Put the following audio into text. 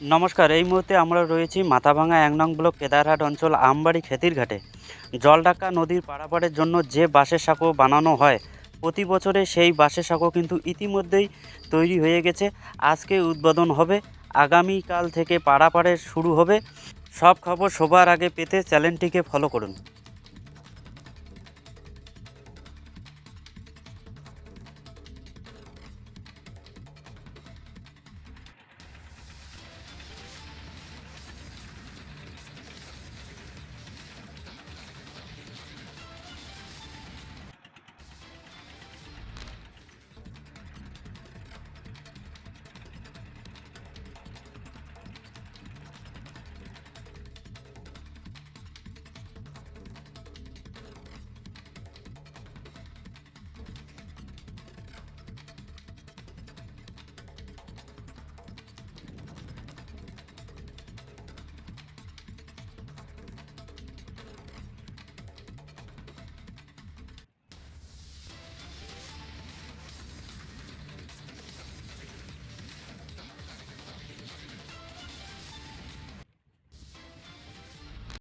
নমস্কার, এই মুহূর্তে আমরা রয়েছি মাথাভাঙা এক নং ব্লক কেদারহাট অঞ্চল আমবাড়ি খেতির ঘাটে। জলডাকা নদীর পারাপারের জন্য যে বাঁশের সাঁকো বানানো হয়, প্রতি বছরে সেই বাঁশের সাঁকো কিন্তু ইতিমধ্যেই তৈরি হয়ে গেছে। আজকে উদ্বোধন হবে, আগামীকাল থেকে পারাপারের শুরু হবে। সব খবর সবার আগে পেতে চ্যানেলটিকে ফলো করুন।